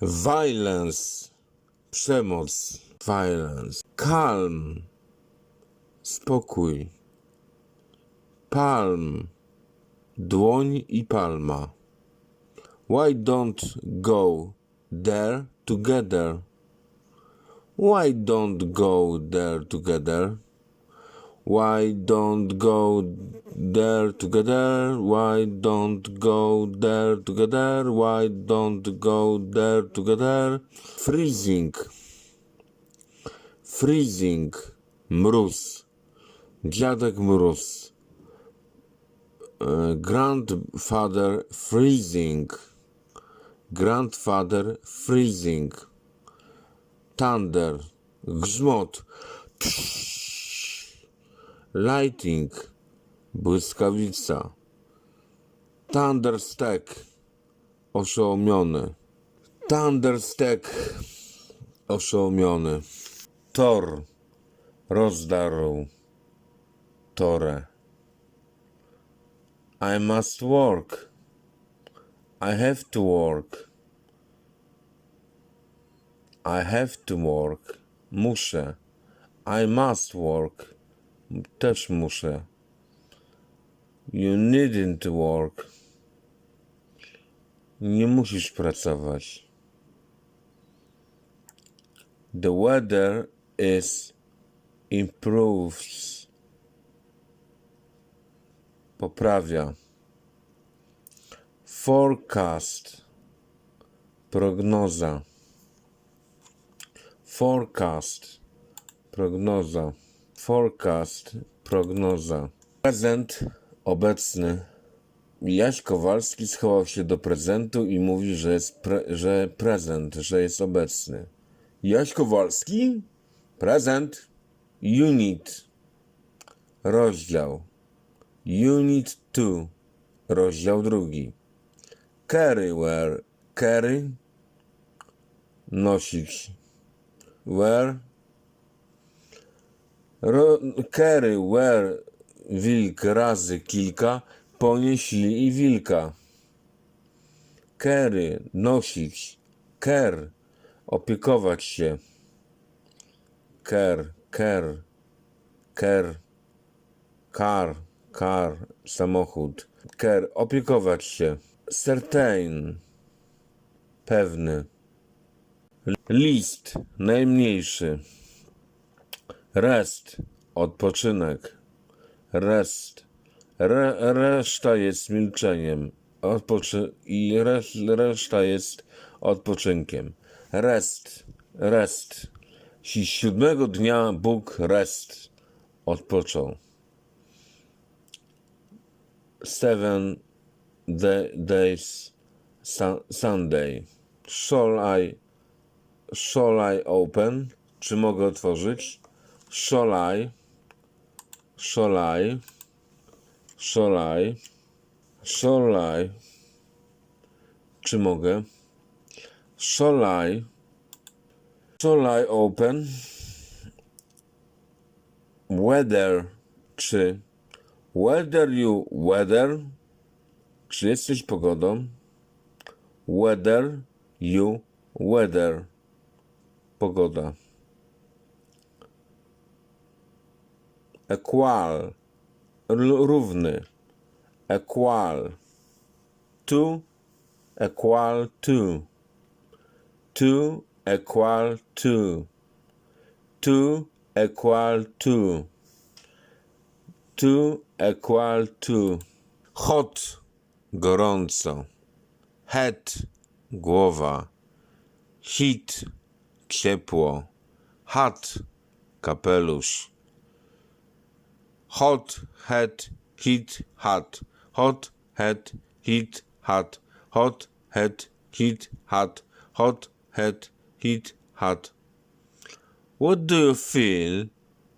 Violence. Przemoc. Violence. Calm. Spokój. Palm. Dłoń i palma. Why don't go there together? Why don't go there together? Why don't go there together? Why don't go there together? Why don't go there together? Freezing. Freezing. Mróz. Dziadek mróz. E, Grandfather freezing. Grandfather freezing. Thunder. Grzmot. Lighting. Błyskawica. Thunderstack. Oszołomiony. Thunderstack. Oszołomiony. Tor. Rozdarł. Torę. I must work. I have to work. I have to work. Muszę. I must work. Też muszę. You needn't work. Nie musisz pracować. The weather is improves. Poprawia. Forecast. Prognoza. Forecast. Prognoza. Forecast. Prognoza. Prezent obecny. Jaś Kowalski schował się do prezentu i mówi, że jest pre, że prezent, że jest obecny. Jaś Kowalski? Prezent. Unit. Rozdział. Unit 2. Rozdział drugi. Carry where. Carry. Nosić. Where. Ro, carry where. Wilk razy kilka. Ponieśli i wilka. Carry. Nosić. Care. Opiekować się. Care. Care. Care. Car. Car. Samochód. Care. Opiekować się. Certain. Pewny. List. Najmniejszy. Rest. Odpoczynek. Rest. Re, reszta jest milczeniem. Odpoczy I resz, reszta jest odpoczynkiem. Rest. Rest. Si siódmego dnia Bóg rest. Odpoczął. Seven the days su- Sunday. Shall I shall I open? Czy mogę otworzyć? Shall I shall I czy mogę? Shall I open? Whether czy? Whether you weather. Czy jesteś pogodą? Weather you weather. Pogoda. Equal równy. Equal to equal to to equal to to equal to to equal to. Hot gorąco. Head głowa. Heat ciepło. Hat kapelusz hot head heat hat. Hot head heat hat. Hot head heat hat. Hot head heat hat. What do you feel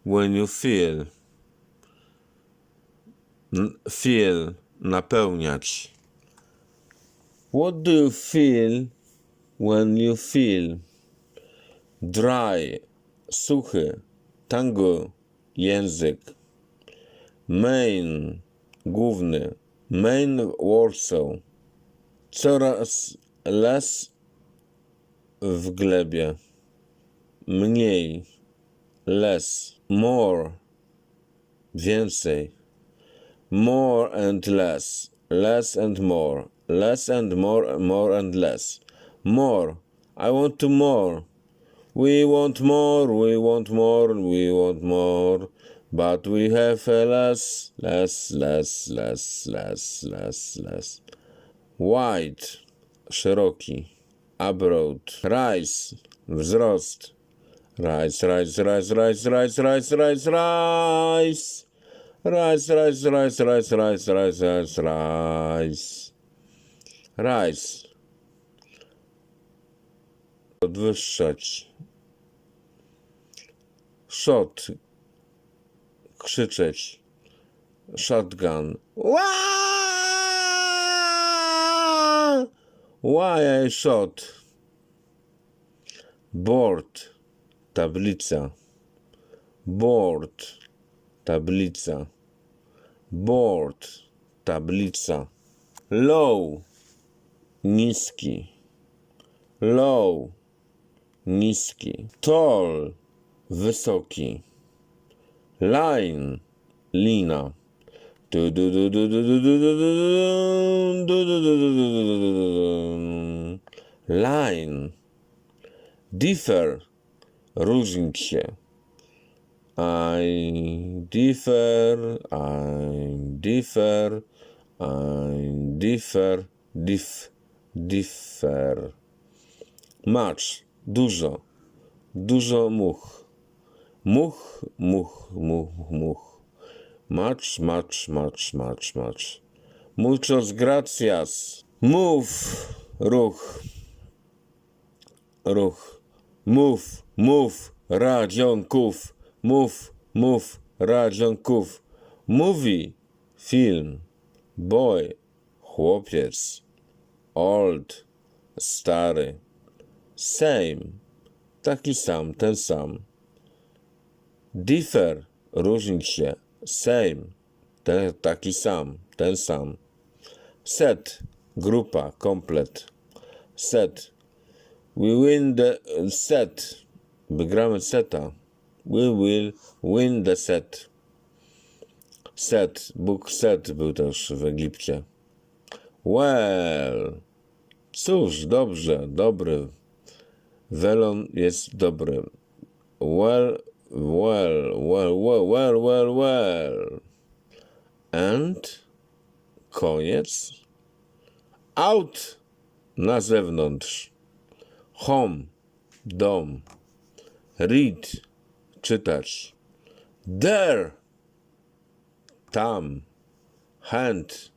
when you feel? Feel napełniać what do you feel when you feel? Dry suchy tango język main główny main Warsaw coraz less w glebie. Mniej. Less. More. Więcej. More and less. Less and more. Less and more, more and less. More. I want to more. We want more, we want more, we want more. But we have a less, less, less, less, less, less, less. Wide. Szeroki. Abroad. Rise. Wzrost. Rise, rise, rise, rise, rise, rise, rise, rise. Rise, rise, rise, rise, rise, rise, rise, rise. Rise. Podwyższać. Shot. Krzyczeć. Shotgun. Why? I shot? Board. Tablica. Board. Tablica. Board. Tablica. Low. Niski. Low. Niski. Tall. Wysoki. Line. Lina. Line. Differ. Różnić się. I differ, I differ, I differ, diff, differ. Much, dużo, dużo much. Much, much, much, much. Much, much, much, much, much. Muchos gracias. Move, ruch. Ruch. Move, move, radzionków. Move, move, radzionków. Movie, film. Boy, chłopiec. Old, stary. Same, taki sam, ten sam. Differ, różnić się. Same, ten, taki sam, ten sam. Set, grupa, komplet. Set, we win the set. Wygramy seta. We will win the set. Set, Bóg Set był też w Egipcie. Well, cóż, dobrze, dobry. Welon jest dobry. Well, well, well, well, well, well, well. And koniec. Out na zewnątrz. Home, dom. Read, czytać. There, tam. Hand,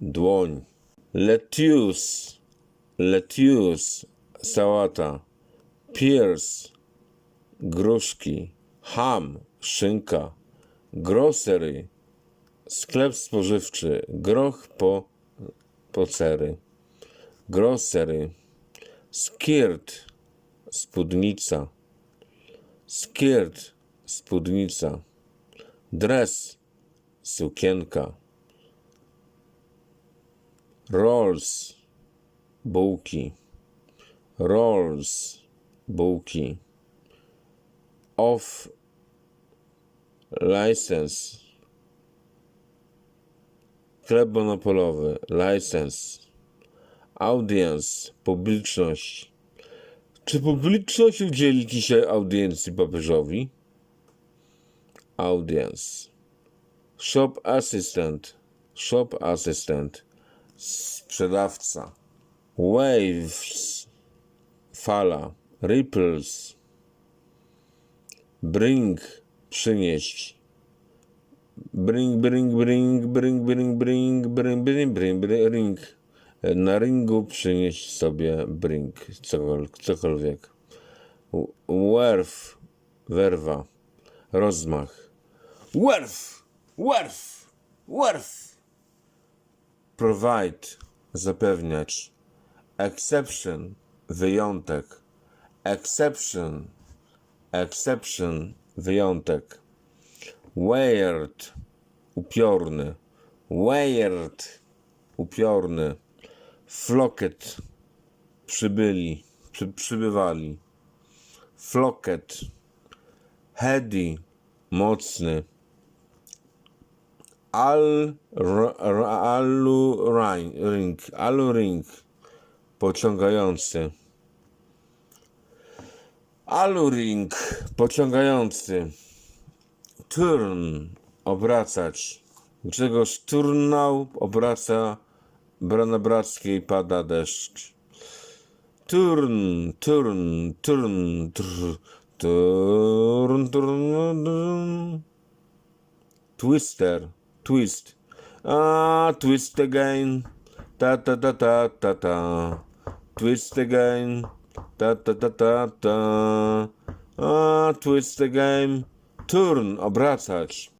dłoń. Lettuce, lettuce, sałata. Pears, gruszki. Ham, szynka. Grocery, sklep spożywczy. Groch po, cery. Grocery. Skirt, spódnica. Skirt, spódnica. Dress, sukienka. Rolls, bułki. Rolls, bułki. Off, license. Sklep monopolowy, license. Audience, publiczność. Czy publiczność udzieli dzisiaj audiencji papieżowi? Audience. Shop assistant. Shop assistant. Sprzedawca. Waves. Fala. Ripples. Bring. Przynieść. Bring, bring, bring, bring, bring, bring, bring, bring, bring, bring, ring. Na ringu przynieść sobie bring, cokol- cokolwiek. Werf, werwa, rozmach. Werf, werf, werf. Provide, zapewniać. Exception, wyjątek. Exception, exception, wyjątek. Weird, upiorny. Weird, upiorny. Flocket, przybyli, przy, przybywali. Flocket. Heady, mocny. Al, r, r, alu ring, ring, alu ring, pociągający. Alu ring, pociągający. Turn, obracać. Grzegorz turnał, obraca, bra na brackiej pada deszcz. Turn, turn, turn, turn, turn, turn. Twister, twist. Ah, twist again. Ta ta ta ta ta ta. Twist again. Ta ta ta ta ta. Ah, twist again. Turn, obracać.